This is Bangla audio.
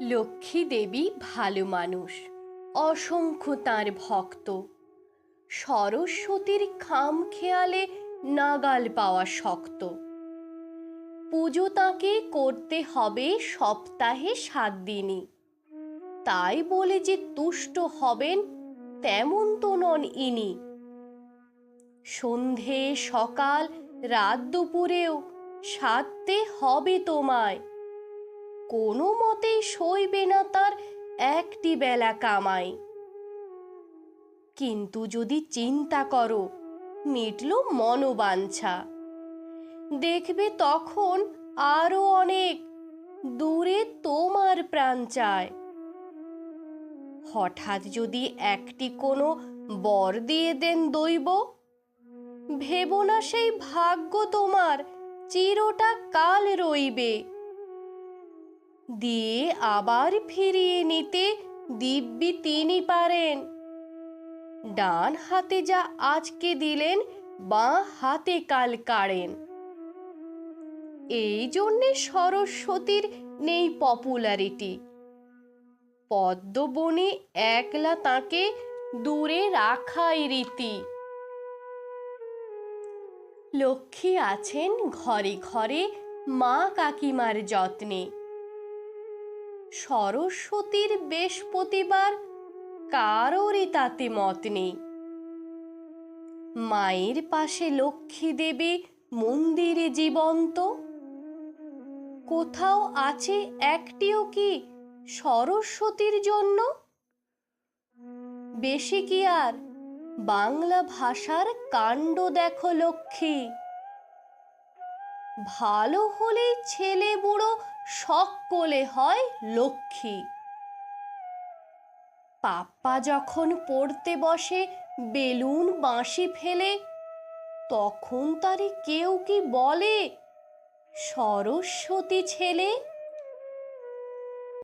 লক্ষ্মী দেবী ভালো মানুষ, অসংখ্য তার ভক্ত। সরস্বতীর খাম খেয়ালে নাগাল পাওয়া শক্ত। পুজো তাকে করতে হবে সপ্তাহে সাত দিনই। তাই বলে যে তুষ্ট হবেন, তেমন তো নন ইনি। সন্ধে, সকাল, রাত দুপুরেও সারতে হবে তোমায়। কোনো মতেই সইবে না তার একটি বেলা কামাই। কিন্তু যদি চিন্তা করো, মিটল মনোবাঞ্ছা। দেখবে তখন আরও অনেক দূরে তোমার প্রাণ চায়। হঠাৎ যদি একটি কোনো বর দিয়ে দেন দৈব, ভেবো না সেই ভাগ্য তোমার, চিরটা কাল রইবে। দিয়ে আবার ফিরিয়ে নিতে দিব্যি তিনি পারেন। ডান হাতে যা আজকে দিলেন, বাঁ হাতে কাল কাড়েন। এই জন্যে সরস্বতীর নেই পপুলারিটি। পদ্মবনে একলা তাকে দূরে রাখাই রীতি। লক্ষ্মী আছেন ঘরে ঘরে মা কাকিমার যত্নে। সরস্বতীর বৃহস্পতিবার কারোরই তাতে মত নেই। মায়ের পাশে লক্ষ্মী দেবী মন্দিরে জীবন্ত। কোথাও আছে একটিও কি সরস্বতীর জন্য? বেশি কি আর, বাংলা ভাষার কাণ্ড দেখো লক্ষ্মী। ভালো হলে ছেলে বুড়ো সকলে হয় লক্ষ্মী। পাপ্পা যখন পড়তে বসে, বেলুন বাঁশি ফেলে, তখন তারে কেউ কি বলে? সরস্বতী ছেলে